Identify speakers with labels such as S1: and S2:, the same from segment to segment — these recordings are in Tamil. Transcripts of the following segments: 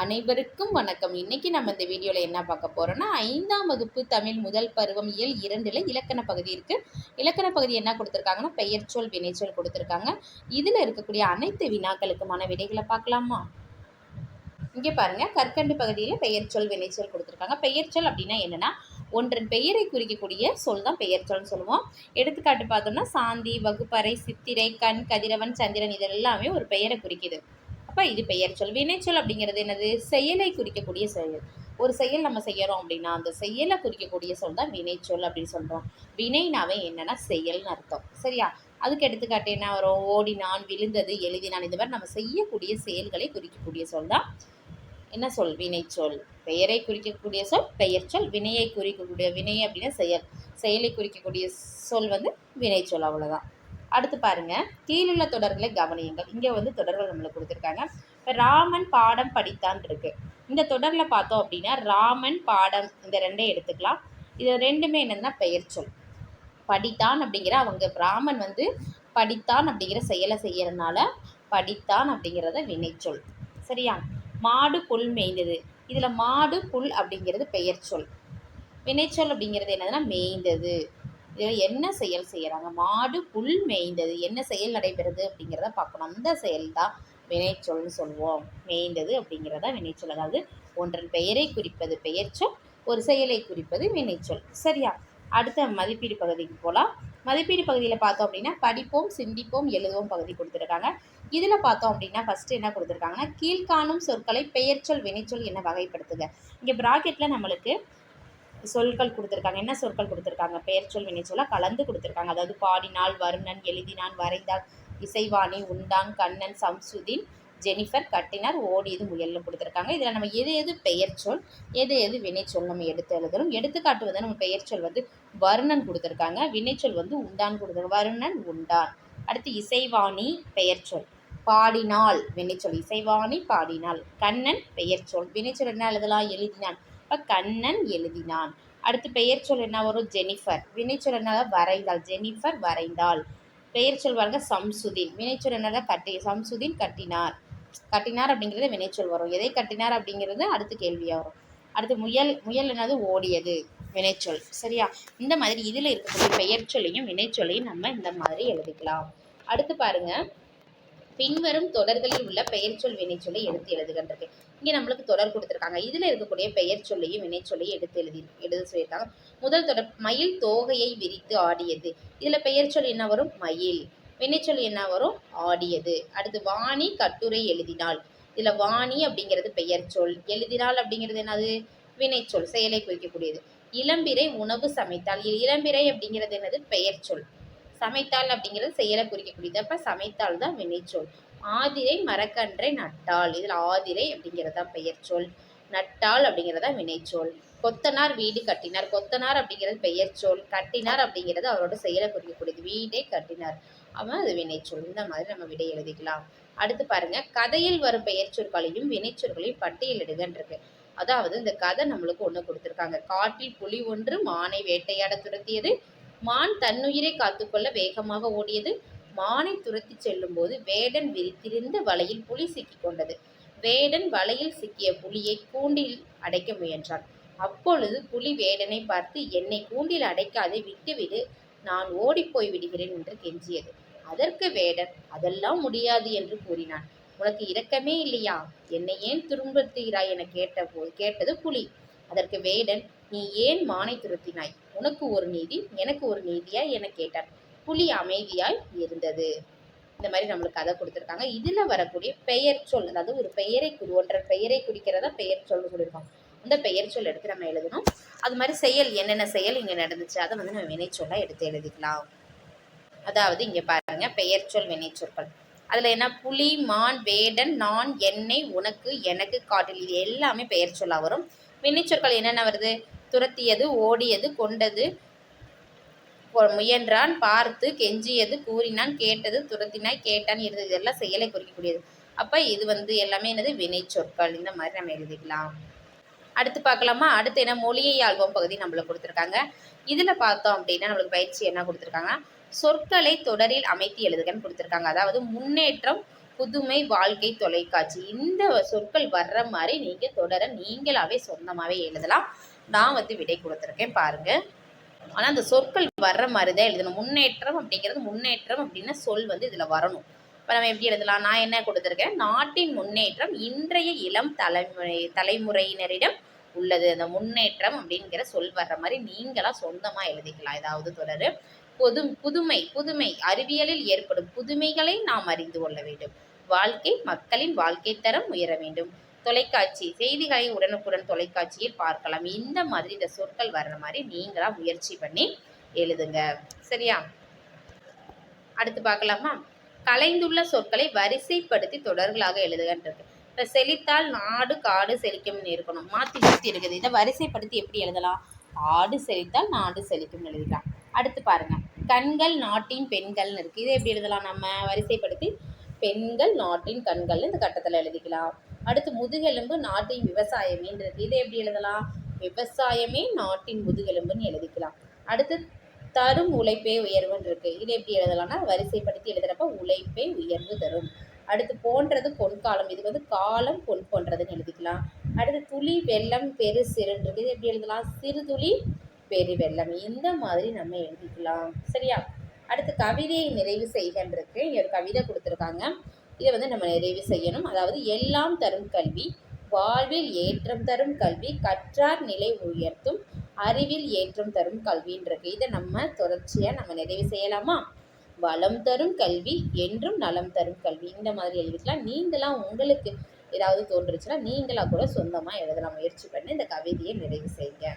S1: அனைவருக்கும் வணக்கம். இன்னைக்கு நம்ம இந்த வீடியோவில் என்ன பார்க்க போறோம்னா ஐந்தாம் வகுப்பு தமிழ் முதல் பருவம் இயல் இரண்டில் இலக்கண பகுதி இருக்கு. இலக்கண பகுதி என்ன கொடுத்துருக்காங்கன்னா பெயர்ச்சொல் வினைச்சொல் கொடுத்துருக்காங்க. இதில் இருக்கக்கூடிய அனைத்து வினாக்களுக்குமான விடைகளை பார்க்கலாமா? இங்கே பாருங்க. கற்கண்டு பகுதியில் பெயர்ச்சொல் வினைச்சொல் கொடுத்துருக்காங்க. பெயர்ச்சொல் அப்படின்னா என்னன்னா ஒன்றன் பெயரை குறிக்கக்கூடிய சொல் தான் பெயர்ச்சொல்னு சொல்லுவோம். எடுத்துக்காட்டு பார்த்தோம்னா சாந்தி வகுப்பறை சித்திரை கண் கதிரவன் சந்திரன் இதெல்லாமே ஒரு பெயரை குறிக்குது. அப்போ இது பெயர் சொல். வினைச்சொல் அப்படிங்கிறது என்னது? செயலை குறிக்கக்கூடிய செயல். ஒரு செயல் நம்ம செய்கிறோம் அப்படின்னா அந்த செயலை குறிக்கக்கூடிய சொல் தான் வினைச்சொல் அப்படின்னு சொல்கிறோம் வினைனாவே என்னென்னா செயல்னு அர்த்தம். சரியா? அதுக்கு எடுத்துக்காட்டு என்ன வரும்? ஓடினான் விழுந்தது எழுதினான் இந்த மாதிரி நம்ம செய்யக்கூடிய செயல்களை குறிக்கக்கூடிய சொல் தான் என்ன சொல்? வினைச்சொல். பெயரை குறிக்கக்கூடிய சொல் பெயர் சொல். வினையை குறிக்கக்கூடிய வினை அப்படின்னா செயல். செயலை குறிக்கக்கூடிய சொல் வந்து வினைச்சொல் அவ்வளோதான் அடுத்து பாருங்க கீழுள்ள தொடர்களை கவனியுங்கள். இங்கே வந்து தொடர்கள் நம்மளுக்கு கொடுத்துருக்காங்க. இப்போ ராமன் பாடம் படித்தான் இருக்கு. இந்த தொடரில் பார்த்தோம் அப்படின்னா ராமன் பாடம் இந்த ரெண்டே எடுத்துக்கலாம். இது ரெண்டுமே என்னன்னா பெயர் சொல். படித்தான் அப்படிங்கிற அவங்க ராமன் வந்து படித்தான் அப்படிங்கிற செயலை செய்யறதுனால படித்தான் அப்படிங்கிறத வினைச்சொல். சரியா? மாடு புல் மேய்ந்தது. இதில் மாடு புல் அப்படிங்கிறது பெயர் சொல். வினைச்சொல் அப்படிங்கிறது என்னதுன்னா மேய்ந்தது. இதில் என்ன செயல் செய்கிறாங்க மாடு புல் மேய்ந்தது. என்ன செயல் நடைபெறுது அப்படிங்கிறத பார்க்கணும். அந்த செயல் தான் வினைச்சொல்னு சொல்லுவோம். மேய்ந்தது அப்படிங்கிறத வினைச்சொல். அதாவது ஒன்றன் பெயரை குறிப்பது பெயர்ச்சொல் ஒரு செயலை குறிப்பது வினைச்சொல். சரியா? அடுத்த மதிப்பீடு பகுதிக்கு போகலாம் மதிப்பீடு பகுதியில் பார்த்தோம் அப்படின்னா படிப்போம் சிந்திப்போம் எழுதுவோம் பகுதி கொடுத்துருக்காங்க. இதில் பார்த்தோம் அப்படின்னா ஃபஸ்ட்டு என்ன கொடுத்துருக்காங்கன்னா கீழ்காணும் சொற்களை பெயர்ச்சொல் வினைச்சொல் என்ன வகைப்படுத்துங்க இங்கே ப்ராக்கெட்டில் நம்மளுக்கு சொற்கள் கொடுத்துருக்காங்க. என்ன சொற்கள் கொடுத்துருக்காங்க? பெயர் சொல் வினைச்சொல்லாக கலந்து கொடுத்துருக்காங்க. அதாவது பாடினால் வருணன் எழுதினான் வரைந்தான் இசைவாணி உண்டான் கண்ணன் சம்சுதீன் ஜெனிஃபர் கட்டினார் ஓடியது முயல்னு கொடுத்துருக்காங்க. இதில் நம்ம எது எது பெயர் சொல் எது எது வினைச்சொல் நம்ம எடுத்து எழுதணும். எடுத்துக்காட்டு வந்து நம்ம பெயர் சொல் வந்து வருணன் கொடுத்துருக்காங்க. வினைச்சொல் வந்து உண்டான் கொடுத்துருக்காங்க. வருணன் உண்டான். அடுத்து இசைவாணி பெயர் சொல். பாடினால் வினைச்சொல் இசைவாணி பாடினால் கண்ணன் பெயர் சொல். வினைச்சொல் என்ன? எழுதலாம். எழுதினான் அப்போ கண்ணன் எழுதினான். அடுத்து பெயர் சொல் என்ன வரும்? ஜெனிஃபர். வினைச்சொல் என்ன? வரைந்தாள். ஜெனிஃபர் வரைந்தாள். பெயர் சொல் பாருங்க சம்சுதீன். வினைச்சொல் என்னதான் கட்டி சம்சுதீன் கட்டினார். கட்டினார் அப்படிங்கிறது வினைச்சொல் வரும். எதை கட்டினார் அப்படிங்கிறது அடுத்த கேள்வியாக வரும். அடுத்து முயல் முயல் என்னது? ஓடியது. வினைச்சொல் சரியா? இந்த மாதிரி இதில் இருக்கக்கூடிய பெயர் சொல்லையும் வினைச்சொல்லையும் நம்ம இந்த மாதிரி எழுதிக்கலாம். அடுத்து பாருங்கள் பின்வரும் தொடர்களில் உள்ள பெயர் சொல் வினைச்சொல்லை எடுத்து எழுதுகின்றது. இங்கே நம்மளுக்கு தொடர் கொடுத்துருக்காங்க. இதில் இருக்கக்கூடிய பெயர் சொல்லையும் வினைச்சொல்லையும் எடுத்து எழுதி எழுத சொல்லியிருக்காங்க. முதல் தொடர் மயில் தோகையை விரித்து ஆடியது. இதில் பெயர் சொல் என்ன வரும்? மயில். வினைச்சொல் என்ன வரும்? ஆடியது. அடுத்து வாணி கட்டுரை எழுதினாள் இதில் வாணி அப்படிங்கிறது பெயர் சொல். எழுதினாள் அப்படிங்கிறது என்னது? வினைச்சொல் செயலை குறிக்கக்கூடியது. இளம்பிரை உணவு சமைத்தால். இளம்பிரை அப்படிங்கிறது என்னது? பெயர் சொல். சமைத்தாள் அப்படிங்கிறது செயலை குறிக்கக்கூடியது. அப்போ சமைத்தாள் தான் வினைச்சொல். ஆதிரை மரக்கன்றை நட்டாள் இதில் ஆதிரை அப்படிங்கிறதா பெயர் சொல். நட்டாள் அப்படிங்கிறதா வினைச்சொல். கொத்தனார் வீடு கட்டினார். கொத்தனார் அப்படிங்கிறது பெயர் சொல். கட்டினார் அப்படிங்கிறது அவரோட செயலை குறிக்கக்கூடியது. வீடை கட்டினார். அவன் அது வினைச்சொல். இந்த மாதிரி நம்ம விடை எழுதிக்கலாம். அடுத்து பாருங்க. கதையில் வரும் பெயர் சொற்களையும் வினைச்சொற்களையும் பட்டியலிடுகன்றிருக்கு அதாவது இந்த கதை நம்மளுக்கு ஒன்று கொடுத்துருக்காங்க. காட்டில் புலி ஒன்று மானை வேட்டையாட துரத்தியது. மான் தன்னுயிரை காத்துக்கொள்ள வேகமாக ஓடியது. மானை துரத்தி செல்லும் போது வேடன் விரித்திருந்த வலையில் புலி சிக்கிக் கொண்டது. வேடன் வலையில் சிக்கிய புலியை கூண்டில் அடைக்க முயன்றான். அப்பொழுது புலி வேடனை பார்த்து என்னை கூண்டில் அடைக்காதே விட்டுவிடு நான் ஓடிப்போய் விடுகிறேன் என்று கெஞ்சியது. அதற்கு வேடன் அதெல்லாம் முடியாது என்று கூறினான். உனக்கு இரக்கமே இல்லையா? என்னை ஏன் துன்புறுத்துகிறாய் என கேட்ட கேட்டது புலி. அதற்கு வேடன் நீ ஏன் மானை துரத்தினாய்? உனக்கு ஒரு நீதி எனக்கு ஒரு நீதியா? என கேட்டார். புலி அமைதியாய் இருந்தது. இந்த மாதிரி நம்மளுக்கு கதை கொடுத்துருக்காங்க. இதில் வரக்கூடிய பெயர் சொல் அதாவது ஒரு பெயரை குறி ஒன்றரை பெயரை குறிக்கிறதா பெயர் சொல்னு சொல்லியிருக்கோம். அந்த பெயர் சொல் எடுத்து நம்ம எழுதணும். அது மாதிரி செயல் என்னென்ன செயல் இங்கே நடந்துச்சு அதை வந்து நம்ம வினைச்சொல்லா எடுத்து எழுதிக்கலாம். அதாவது இங்கே பாருங்க பெயர் சொல் வினைச்சொற்கள் அதில் என்ன? புலி மான் வேடன் நான் என்னை உனக்கு எனக்கு காட்டில் இது எல்லாமே பெயர் சொல்லாக வரும். வினைச்சொற்கள் என்னென்ன வருது? துரத்தியது ஓடியது கொண்டது முயன்றான் பார்த்து கெஞ்சியது கூறினான் கேட்டது துரத்தினாய் கேட்டான் இருந்தது இதெல்லாம் செயலை குறிக்கக்கூடியது. அப்போ இது வந்து எல்லாமே என்னது? வினை சொற்கள். இந்த மாதிரி நம்ம எழுதிக்கலாம். அடுத்து பார்க்கலாமா? அடுத்து என்ன? மொழியை ஆல்பம் பகுதி நம்மளுக்கு கொடுத்துருக்காங்க. இதில் பார்த்தோம் அப்படின்னா நம்மளுக்கு பயிற்சி என்ன கொடுத்துருக்காங்க? சொற்களை தொடரில் அமைத்து எழுதுகன்னு கொடுத்துருக்காங்க. அதாவது முன்னேற்றம் புதுமை வாழ்க்கை தொலைக்காட்சி. இந்த சொற்கள் வர்ற மாதிரி நீங்கள் தொடர நீங்களாவே சொந்தமாகவே எழுதலாம். நான் வந்து விடை கொடுத்துருக்கேன் பாருங்கள் ஆனால் அந்த சொற்கள் வர்ற மாதிரி தான் எழுதணும். முன்னேற்றம் அப்படிங்கிறது முன்னேற்றம் அப்படின்னு சொல் வந்து இதில் வரணும். இப்போ நம்ம எப்படி எழுதலாம்? நான் என்ன கொடுத்துருக்கேன்? நாட்டின் முன்னேற்றம் இன்றைய இளம் தலைமுறை தலைமுறையினரிடம் உள்ளது. அந்த முன்னேற்றம் அப்படிங்கிற சொல் வர்ற மாதிரி நீங்களாக சொந்தமாக எழுதிக்கலாம். ஏதாவது தொடர். பொது புதுமை புதுமை அறிவியலில் ஏற்படும் புதுமைகளை நாம் அறிந்து கொள்ள வேண்டும். வாழ்க்கை மக்களின் வாழ்க்கை தரம் உயர வேண்டும். தொலைக்காட்சி செய்திகளை உடனுக்குடன் தொலைக்காட்சியில் பார்க்கலாம். இந்த மாதிரி இந்த சொற்கள் வர்ற மாதிரி நீங்களா முயற்சி பண்ணி எழுதுங்க. சரியா? அடுத்து பார்க்கலாமா? கலைந்துள்ள சொற்களை வரிசைப்படுத்தி தொடர்களாக எழுதுகன்றது. இப்போ செழித்தால் நாடு காடு செழிக்கும்னு இருக்கணும். மாற்றி மாற்றி இருக்குது. இதை வரிசைப்படுத்தி எப்படி எழுதலாம்? ஆடு செழித்தால் நாடு செழிக்கும்னு எழுதிக்கலாம். அடுத்து பாருங்க. கண்கள் நாட்டின் பெண்கள்னு இருக்குது இதை எப்படி எழுதலாம் நம்ம? வரிசைப்படுத்தி பெண்கள் நாட்டின் கண்கள்னு இந்த கட்டத்தில் எழுதிக்கலாம். அடுத்து முதுகெலும்பு நாட்டின் விவசாயமேன்றது இதை எப்படி எழுதலாம்? விவசாயமே நாட்டின் முதுகெலும்புன்னு எழுதிக்கலாம். அடுத்து தரும் உழைப்பே உயர்வுன்னு இருக்கு. இது எப்படி எழுதலாம்னா வரிசைப்படுத்தி எழுதுறப்ப உழைப்பே உயர்வு தரும். அடுத்து போன்றது பொன்காலம் இது வந்து காலம் பொன் போன்றதுன்னு எழுதிக்கலாம். அடுத்து துளி வெள்ளம் பெரு சிறுன்றது இது எப்படி எழுதலாம்? சிறு துளி பெரு வெள்ளம். இந்த மாதிரி நம்ம எழுதிக்கலாம். சரியா? அடுத்து கவிதையை நிறைவு செய்கின்றிருக்கு இங்கே ஒரு கவிதை கொடுத்துருக்காங்க. இதை வந்து நம்ம நிறைவு செய்யணும். அதாவது எல்லாம் தரும் கல்வி வாழ்வில் ஏற்றம் தரும் கல்வி கற்றார் நிலை உயர்த்தும் அறிவில் ஏற்றம் தரும் கல்வின்றது. இதை நம்ம தொடர்ச்சியாக நம்ம நிறைவு செய்யலாமா? வளம் தரும் கல்வி என்றும் நலம் தரும் கல்வி. இந்த மாதிரி எழுதிக்கலாம். நீங்களாம் உங்களுக்கு ஏதாவது தோன்றுச்சுன்னா நீங்களாக கூட சொந்தமாக எழுதலாம் முயற்சி பண்ணி இந்த கவிதையை நிறைவு செய்யுங்க.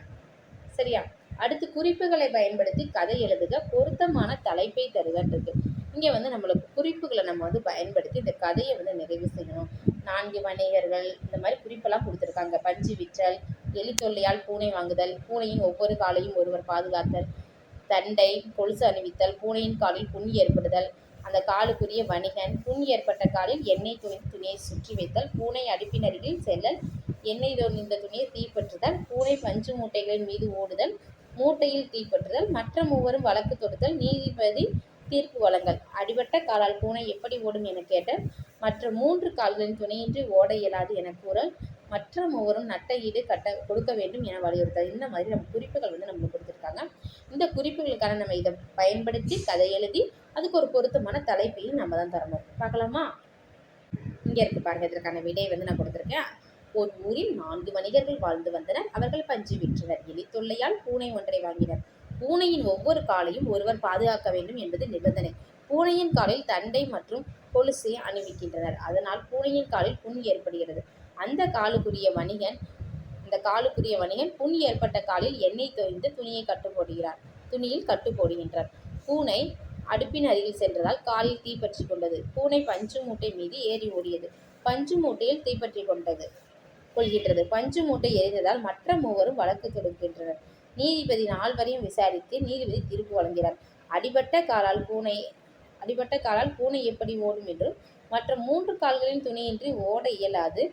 S1: சரியா? அடுத்து குறிப்புகளை பயன்படுத்தி கதை எழுதுக. பொருத்தமான தலைப்பை தருகன்றது. இங்கே வந்து நம்மளுக்கு குறிப்புகளை நம்ம வந்து பயன்படுத்தி இந்த கதையை வந்து நிறைவு செய்யணும். நான்கு வணிகர்கள் இந்த மாதிரி குறிப்பெல்லாம் கொடுத்துருக்காங்க. பஞ்சு விற்றல் எலித்தொல்லையால் பூனை வாங்குதல் பூனையின் ஒவ்வொரு காலையும் ஒருவர் பாதுகாத்தல் தண்டை கொலுசு அணிவித்தல் பூனையின் காலில் புண் ஏற்படுதல் அந்த காலுக்குரிய வணிகன் புண் ஏற்பட்ட காலில் எண்ணெய் துணி துணியை சுற்றி வைத்தல் பூனை அடுப்பின் அருகில் செல்லல் எண்ணெய் இந்த துணியை தீப்பற்றுதல் பூனை பஞ்சு மூட்டைகளின் மீது ஓடுதல் மூட்டையில் தீப்பற்றுதல் மற்ற மூவரும் வழக்கு தொடுத்தல் நீதிபதி தீர்ப்பு வழங்கல். அடிபட்ட காலால் பூனை எப்படி ஓடும் என கேட்டல் மற்ற மூன்று கால்களின் துணையின்றி ஓட இயலாது என கூறல் மற்ற மூவரும் நட்ட ஈடு கட்ட கொடுக்க வேண்டும் என வலியுறுத்தல் இந்த மாதிரி நம்ம குறிப்புகள் வந்து நம்மளுக்கு கொடுத்துருக்காங்க. இந்த குறிப்புகளுக்கான நம்ம இதை பயன்படுத்தி கதை எழுதி அதுக்கு ஒரு பொருத்தமான தலைப்பையும் நம்ம தான் தரணும். பார்க்கலாமா? இங்கே இருக்கு பாருங்க இதற்கான விடையை வந்து நான் கொடுத்துருக்கேன். ஒரு ஊரில் நான்கு வணிகர்கள் வாழ்ந்து வந்தனர். அவர்கள் பஞ்சு விற்றனர். எலி தொல்லையால் பூனை ஒன்றை வாங்கினர். பூனையின் ஒவ்வொரு காலையும் ஒருவர் பாதுகாக்க வேண்டும் என்பது நிபந்தனை. பூனையின் காலில் தண்டை மற்றும் கொலுசை அணிவிக்கின்றனர். அதனால் பூனையின் காலில் புண் ஏற்படுகிறது. அந்த காலுக்குரிய வணிகன் இந்த காலுக்குரிய வணிகன் புண் ஏற்பட்ட காலில் எண்ணெய் தோய்ந்து துணியை கட்டு போடுகிறார் துணியில் கட்டு போடுகின்றார் பூனை அடுப்பின் அருகில் சென்றதால் காலில் தீப்பற்றி கொண்டது. பூனை பஞ்சு மூட்டை மீது ஏறி ஓடியது. பஞ்சு மூட்டையில் தீப்பற்றி கொண்டது கொள்கின்றது. பஞ்சு மூட்டை எரிந்ததால் மற்ற மூவரும் வழக்கு தொடுக்கின்றனர். நீதிபதி நால்வரையும் விசாரித்து நீதிபதி தீர்ப்பு வழங்கினார். அடிபட்ட காலால் பூனை அடிபட்ட காலால் பூனை எப்படி ஓடும் என்றும் மற்ற மூன்று கால்களின் துணையின்றி ஓட இயலாது.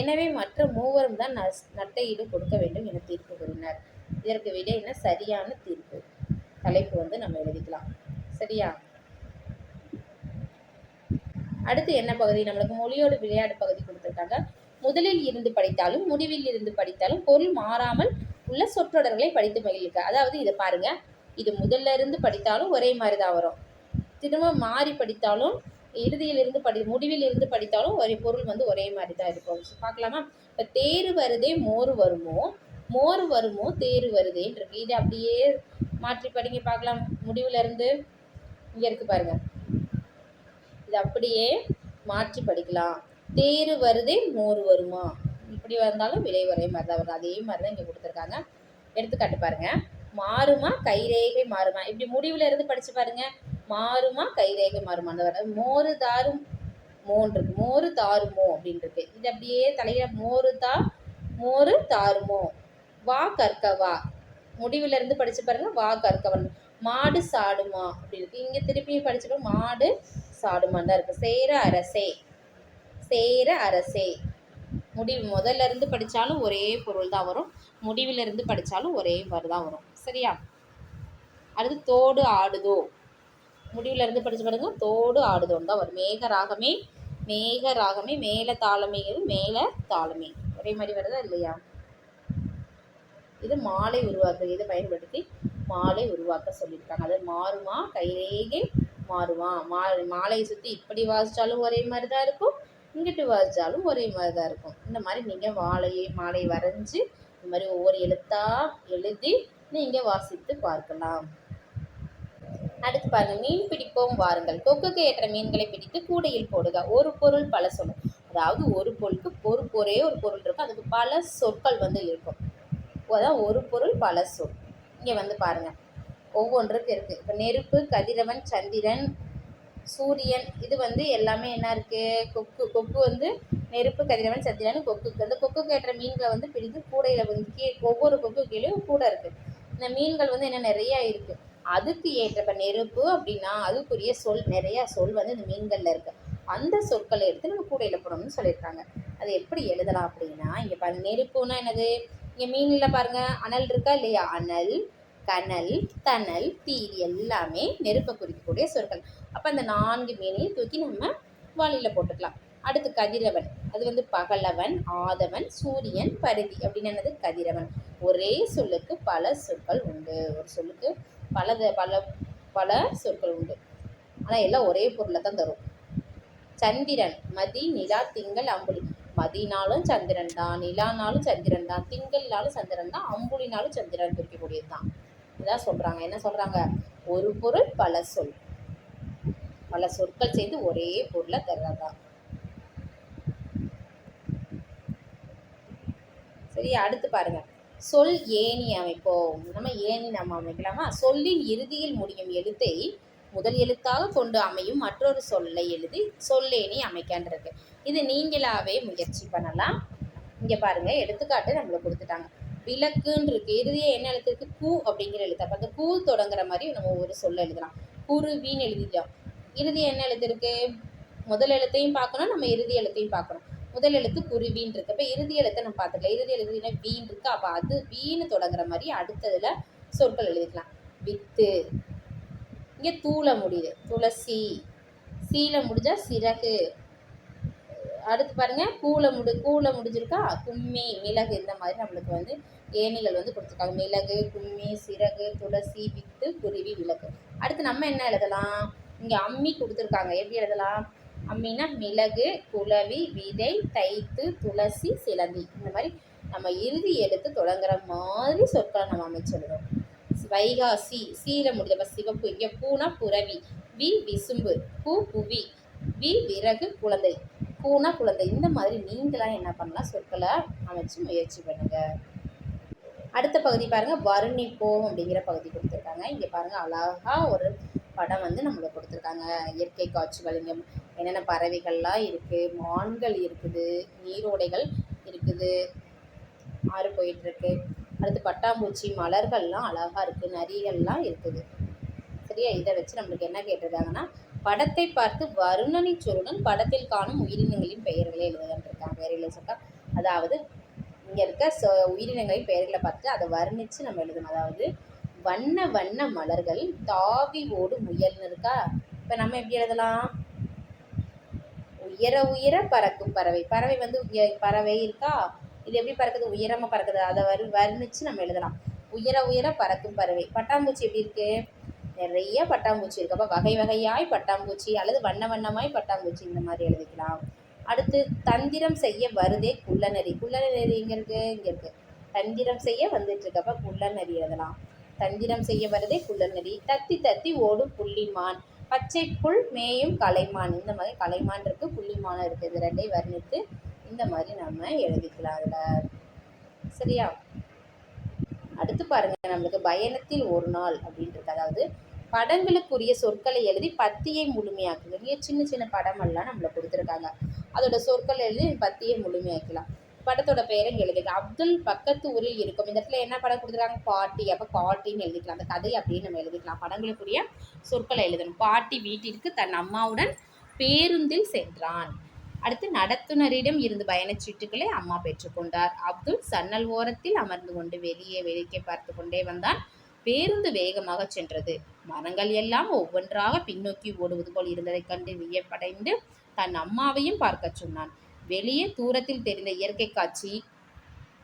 S1: எனவே மற்ற மூவரும் தான் நஸ் நட்டையீடு கொடுக்க வேண்டும் என தீர்ப்பு கூறினார். இதற்கு விட என்ன? சரியான தீர்ப்பு. தலைப்பு வந்து நம்ம எழுதிக்கலாம். சரியா? அடுத்து என்ன பகுதி? நம்மளுக்கு மொழியோடு விளையாடு பகுதி கொடுத்துருக்காங்க. முதலில் இருந்து படித்தாலும் முடிவில் இருந்து படித்தாலும் பொருள் மாறாமல் உள்ள சொற்றொடர்களை படித்து மகிழ்க அதாவது இதை பாருங்க. இது முதல்ல இருந்து படித்தாலும் ஒரே மாதிரி தான் வரும். திரும்ப மாறி படித்தாலும் இறுதியில் இருந்து படி முடிவில் இருந்து படித்தாலும் ஒரே பொருள் வந்து ஒரே மாதிரி தான் இருக்கும். பார்க்கலாமா? இப்போ தேர் வருதே மோர் வருமோ? மோர் வருமோ தேர் வருதேன்னு இருக்கு. இது அப்படியே மாற்றி படிங்க பார்க்கலாம். முடிவுல இருந்து இங்கே இருக்கு பாருங்க. இது அப்படியே மாற்றி படிக்கலாம். தேர் வருதே மோர் வருமா? இப்படி வந்தாலும் விலை ஒரே மாதிரி தான் வரும் அதே மாதிரி தான் இங்கே கொடுத்துருக்காங்க. எடுத்துக்காட்டு பாருங்க. மாறுமா கைரேகை மாறுமா? இப்படி முடிவுல இருந்து படிச்சு பாருங்க. மாறுமா கைரேகை மாறுமா? அந்த வர மோரு தாரும் மோன் இருக்கு. மோரு தாருமோ அப்படின்னு இருக்கு. இது அப்படியே தலையில மோரு தா மோரு தாருமோ? வா கற்கவா? முடிவுல இருந்து படிச்சு பாருங்க. வா கற்கவன். மாடு சாடுமா? அப்படி இருக்கு. இங்க திருப்பியும் படிச்சுட்டு மாடு சாடுமான் தான் இருக்கு. சேர அரசே. சேர அரசே. முடிவு முதல்ல இருந்து படித்தாலும் ஒரே பொருள் தான் வரும். முடிவில் இருந்து படித்தாலும் ஒரே மாதிரி தான் வரும். சரியா? அடுத்து தோடு ஆடுதோ. முடிவில் இருந்து படிச்சு பாருங்க தோடு ஆடுதோன்னு தான் வரும். மேக ராகமே மேக ராகமே மேல தாளமேங்கிறது மேல தாளமே. ஒரே மாதிரி வருதா இல்லையா? இது மாலை உருவாக்க இதை பயன்படுத்தி மாலை உருவாக்க சொல்லியிருக்காங்க. அது மாறுமா? கைரேகை மாறுமா? மா மாலையை சுற்றி இப்படி வாசித்தாலும் ஒரே மாதிரி தான் இருக்கும். இங்கிட்டு வரைஞ்சாலும் ஒரே மாதிரி தான் இருக்கும். இந்த மாதிரி நீங்கள் வாழையை மாலை வரைஞ்சி இந்த மாதிரி ஒவ்வொரு எழுத்தாக எழுதி நீங்கள் வாசித்து பார்க்கலாம். அடுத்து பாருங்க மீன் பிடிப்போம் வாருங்கள். கொக்குக்கு ஏற்ற மீன்களை பிடித்து கூடையில் போடுக. ஒரு பொருள் பல சொல்லும் அதாவது ஒரு பொருளுக்கு ஒரு ஒரே ஒரு பொருள் இருக்கும். அதுக்கு பல சொற்கள் வந்து இருக்கும். அதான் ஒரு பொருள் பல சொல். இங்கே வந்து பாருங்க. ஒவ்வொன்றுக்கு இருக்குது இப்போ நெருப்பு கதிரவன் சந்திரன் சூரியன் இது வந்து எல்லாமே என்ன இருக்குது கொக்கு கொக்கு வந்து நெருப்பு கதிரவன் சந்திரன் கொக்குக்கு. அந்த கொக்குக்கு ஏற்ற மீன்களை வந்து பிடித்து கூடையில் வந்து கீழே ஒவ்வொரு கொக்கு கீழேயும் கூடை இருக்குது இந்த மீன்கள் வந்து என்ன நிறையா இருக்குது அதுக்கு ஏற்ற இப்போ நெருப்பு அப்படின்னா அதுக்குரிய சொல் நிறையா சொல் வந்து இந்த மீன்களில் இருக்குது அந்த சொற்களை எடுத்து நம்ம கூடையில் போடணும்னு சொல்லியிருக்காங்க. அது எப்படி எழுதலாம் அப்படின்னா இங்கே பாருங்க நெருப்புன்னா என்னது? இங்கே மீனில் பாருங்க அனல் இருக்கா இல்லையா? அனல் கனல் தணல் தீ எல்லாமே நெருப்பை குறிக்கக்கூடிய சொற்கள். அப்போ அந்த நான்கு மீனையும் தூக்கி நம்ம வாளியில் போட்டுக்கலாம். அடுத்து கதிரவன். அது வந்து பகலவன் ஆதவன் சூரியன் பருதி அப்படின்னு என்னது? கதிரவன். ஒரே சொல்லுக்கு பல சொற்கள் உண்டு. ஒரு சொல்லுக்கு பல பல பல சொற்கள் உண்டு. ஆனால் எல்லாம் ஒரே பொருளை தான் தரும். சந்திரன் மதி நிலா திங்கள் அம்புலி. மதினாலும் சந்திரன் தான் நிலானாலும் சந்திரன் தான் திங்கள்னாலும் சந்திரன் தான் அம்புலினாலும் சந்திரன் குறிக்கக்கூடியது தான் இதான் சொல்கிறாங்க என்ன சொல்கிறாங்க ஒரு பொருள் பல சொல். பல சொற்கள் சேர்ந்து ஒரே பொருளை தர்றதா சரி அடுத்து பாருங்க. சொல் ஏணி அமைப்போம் நம்ம ஏணி நம்ம அமைக்கலாமா? சொல்லின் இறுதியில் முடியும் எழுத்தை முதல் எழுத்தாக கொண்டு அமையும் மற்றொரு சொல்லை எழுதி சொல்லேணி அமைக்கன்றது. இது நீங்களாவே முயற்சி பண்ணலாம். இங்கே பாருங்க எடுத்துக்காட்டு நம்மளுக்கு கொடுத்துட்டாங்க. விளக்குன்னு இருக்கு இறுதியே என்ன எழுத்து இருக்கு கூ அப்படிங்கிற எழுத்து. அப்போ அந்த கூ தொடங்குற மாதிரி நம்ம ஒரு சொல்ல எழுதலாம். குருவின்னு எழுதிட்டோம். இறுதி என்ன எழுத்து இருக்கு முதல் எழுத்தையும் பார்க்கணும் நம்ம இறுதி எழுத்தையும் பார்க்கணும். முதல் எழுத்து குருவின்னு இருக்கு. அப்போ இறுதி எழுத்தை நம்ம பார்த்துக்கலாம். இறுதி எழுத்து என்ன வீண் இருக்கு. அப்போ அது வீணு தொடங்குற மாதிரி அடுத்ததுல சொற்கள் எழுதிக்கலாம். வித்து. இங்கே தூள முடியுது. துளசி. சீல முடிஞ்சா சிறகு. அடுத்து பாருங்க. கூல முடி கூல முடிஞ்சிருக்கா? கும்மி மிளகு இந்த மாதிரி நம்மளுக்கு வந்து ஏணிகள் வந்து கொடுத்துருக்காங்க. மிளகு கும்மி சிறகு துளசி வித்து குருவி விளக்கு. அடுத்து நம்ம என்ன எழுதலாம்? இங்கே அம்மி கொடுத்துருக்காங்க. எப்படி எழுதலாம்? அம்மினா மிளகு குளவி விதை தைத்து துளசி சிலந்தி. இந்த மாதிரி நம்ம இறுதி எடுத்து தொடங்குற மாதிரி சொற்களை நம்ம அமைச்சிடணும். வைகாசி சீல முடிஞ்ச சிவப்பு இங்கே பூனா புறவி வி விசும்பு பூ புவி வி விறகு குழந்தை பூனா குழந்தை. இந்த மாதிரி நீங்களாம் என்ன பண்ணலாம்? சொற்களை அமைச்சு முயற்சி பண்ணுங்க. அடுத்த பகுதி பாருங்க வர்ணிப்போம் அப்படிங்கிற பகுதி கொடுத்துருக்காங்க. இங்கே பாருங்க அழகா ஒரு படம் வந்து நம்மளுக்கு கொடுத்துருக்காங்க. இயற்கை காட்சிகள் இங்கே என்னென்ன பறவைகள்லாம் இருக்குது மான்கள் இருக்குது நீரோடைகள் இருக்குது ஆறு போயிட்டுருக்கு. அடுத்து பட்டாம்பூச்சி மலர்கள்லாம் அழகாக இருக்குது நரிகள்லாம் இருக்குது. சரியா? இதை வச்சு நம்மளுக்கு என்ன கேட்டிருக்காங்கன்னா படத்தை பார்த்து வருணனை சொல்லுடன் படத்தில் காணும் உயிரினங்களின் பெயர்களை எழுதுகின்றிருக்காங்க வேறு இல்லை சொல்லிட்டா அதாவது இங்கே இருக்க சொ உயிரினங்களின் பெயர்களை பார்த்து அதை வர்ணித்து நம்ம எழுதணும். அதாவது வண்ண வண்ண மலர்கள் தாவி ஓடும் முயல்னு இருக்கா இப்போ நம்ம எப்படி எழுதலாம்? உயர உயர பறக்கும் பறவை. பறவை வந்து உய பறவை இருக்கா? இது எப்படி பறக்குது? உயரமாக பறக்குது. அதை வரு வர்ணித்து நம்ம எழுதலாம். உயர உயர பறக்கும் பறவை. பட்டாம்பூச்சி எப்படி இருக்கு? நிறைய பட்டாம்பூச்சி இருக்கு. அப்போ வகை வகையாய் பட்டாம்பூச்சி அல்லது வண்ண வண்ணமாய் பட்டாம்பூச்சி இந்த மாதிரி எழுதிக்கலாம். அடுத்து தந்திரம் செய்ய வருதே குள்ளநரி. குள்ளநரி எங்கே இருக்கு? இங்கே இருக்கு. தந்திரம் செய்ய வந்துட்டு இருக்கப்ப அப்போ குள்ளநரி எழுதலாம். தந்திரம் செய்ய வருதே நெறி தத்தி தத்தி ஓடும் புள்ளிமான். பச்சை புல் மேயும் கலைமான். இந்த மாதிரி கலைமான் இருக்கு புள்ளிமான் இருக்கு. இது ரெண்டையும் வர்ணித்து இந்த மாதிரி நம்ம எழுதிக்கலாம் அதில். சரியா? அடுத்து பாருங்க நம்மளுக்கு பயணத்தில் ஒரு நாள் அப்படின்றது அதாவது படங்களுக்குரிய சொற்களை எழுதி பத்தியை முழுமையாக்குங்க. இங்கே சின்ன சின்ன படமெல்லாம் நம்மளை கொடுத்துருக்காங்க. அதோட சொற்கள் எழுதி பத்தியை முழுமையாக்கலாம் படத்தோட பேரை எழுதுங்க. எழுதிக்கலாம் அப்துல் பக்கத்து ஊரில் இருக்கும். இந்த இடத்துல என்ன படம் கொடுத்துருக்காங்க பாட்டி. அப்போ பாட்டின்னு எழுதிக்கலாம். அந்த கதை அப்படின்னு நம்ம எழுதிக்கலாம். படங்களுக்குரிய சொற்களை எழுதணும். பாட்டி வீட்டிற்கு தன் அம்மாவுடன் பேருந்தில் சென்றான். அடுத்து நடத்துனரிடம் இருந்து பயணச்சீட்டுகளை அம்மா பெற்றுக்கொண்டார் அப்துல் சன்னல் ஓரத்தில் அமர்ந்து கொண்டு வெளியே வேடிக்கை பார்த்து கொண்டே வந்தான். பேருந்து வேகமாக சென்றது. மரங்கள் எல்லாம் ஒவ்வொன்றாக பின்னோக்கி ஓடுவது போல் இருந்ததைக் கண்டு வியப்படைந்து தன் அம்மாவையும் பார்க்கச் சொன்னான். வெளியே தூரத்தில் தெரிந்த இயற்கை காட்சி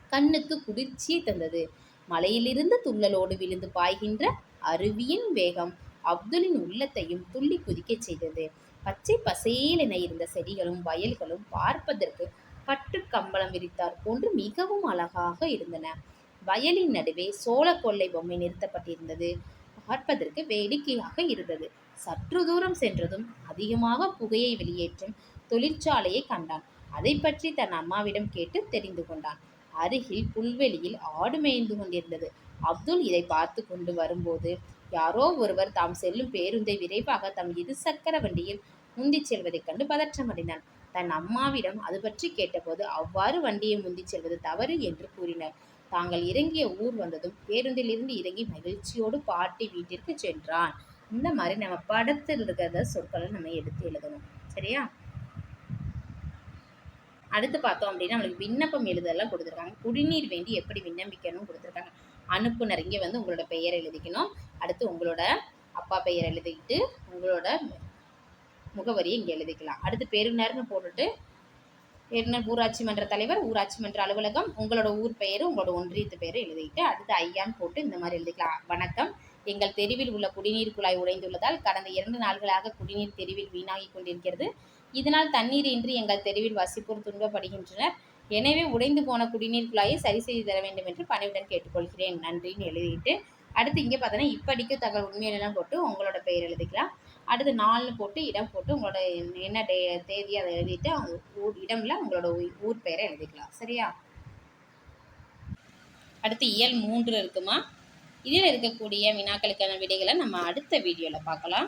S1: கண்ணுக்கு குளிர்ச்சியை தந்தது. மலையிலிருந்து துள்ளலோடு விழுந்து பாய்கின்ற அருவியின் வேகம் அப்துலின் உள்ளத்தையும் துள்ளி குதிக்கச் செய்தது. பச்சை பசேலென இருந்த செடிகளும் வயல்களும் பார்ப்பதற்கு பட்டு கம்பளம் விரித்தார் போன்று மிகவும் அழகாக இருந்தன. வயலின் நடுவே சோழ கொள்ளை பொம்மை நிறுத்தப்பட்டிருந்தது. பார்ப்பதற்கு வேடிக்கையாக இருந்தது. சற்று தூரம் சென்றதும் அதிகமாக புகையை வெளியேற்றும் தொழிற்சாலையை கண்டான். அதை பற்றி தன் அம்மாவிடம் கேட்டு தெரிந்து கொண்டான். அருகில் புல்வெளியில் ஆடு மேய்ந்து கொண்டிருந்தது. அப்துல் இதை பார்த்து கொண்டு வரும்போது யாரோ ஒருவர் தாம் செல்லும் பேருந்தை விரைவாக தம் இருசக்கர வண்டியில் முந்திச் செல்வதைக் கண்டு பதற்றமடைந்தான். தன் அம்மாவிடம் அது பற்றி கேட்டபோது அவ்வாறு வண்டியை முந்திச் செல்வது தவறு என்று கூறினர். தாங்கள் இறங்கிய ஊர் வந்ததும் பேருந்திலிருந்து இறங்கி மகிழ்ச்சியோடு பாட்டி வீட்டிற்கு சென்றான். இந்த மாதிரி நம்ம படத்தில் இருக்கிற சொற்களை நம்ம எடுத்து எழுதணும். சரியா? அடுத்து பார்த்தோம் அப்படின்னா நம்மளுக்கு விண்ணப்பம் எழுதலாம் கொடுத்துருக்காங்க. குடிநீர் வேண்டி எப்படி விண்ணப்பிக்கணும் கொடுத்துருக்காங்க. அனுப்புனர் இங்கே வந்து உங்களோட பெயர் எழுதிக்கணும். அடுத்து உங்களோட அப்பா பெயர் எழுதிக்கிட்டு உங்களோட முகவரியை இங்கே எழுதிக்கலாம். அடுத்து பெருநர்னு போட்டுட்டு பெருநர் ஊராட்சி மன்ற தலைவர் ஊராட்சி மன்ற அலுவலகம் உங்களோட ஊர் பெயர் உங்களோட ஒன்றியத்து பெயரை எழுதிக்கிட்டு அடுத்து ஐயான்னு போட்டு இந்த மாதிரி எழுதிக்கலாம். வணக்கம். எங்கள் தெருவில் உள்ள குடிநீர் குழாய் உடைந்துள்ளதால் கடந்த இரண்டு நாள்களாக குடிநீர் தெருவில் வீணாகி கொண்டிருக்கிறது. இதனால் தண்ணீர் இன்றி எங்கள் தெருவில் வசிப்போர் துன்பப்படுகின்றனர். எனவே உடைந்து போன குடிநீர் குழாயை சரி செய்து தர வேண்டும் என்று பணிவுடன் கேட்டுக்கொள்கிறேன். நன்றின்னு எழுதிட்டு அடுத்து இங்கே பார்த்தோன்னா இப்படிக்கு தகவல் உண்மையிலெல்லாம் போட்டு உங்களோட பெயர் எழுதிக்கலாம். அடுத்து நாள்னு போட்டு இடம் போட்டு உங்களோட என்ன டே தேதி அதை எழுதிட்டு அவங்க ஊர் இடம்ல உங்களோட ஊர் பெயரை எழுதிக்கலாம். சரியா? அடுத்து இயல் மூன்று இருக்குமா? இதில் இருக்கக்கூடிய வினாக்களுக்கான விடைகளை நம்ம அடுத்த வீடியோவில் பார்க்கலாம்.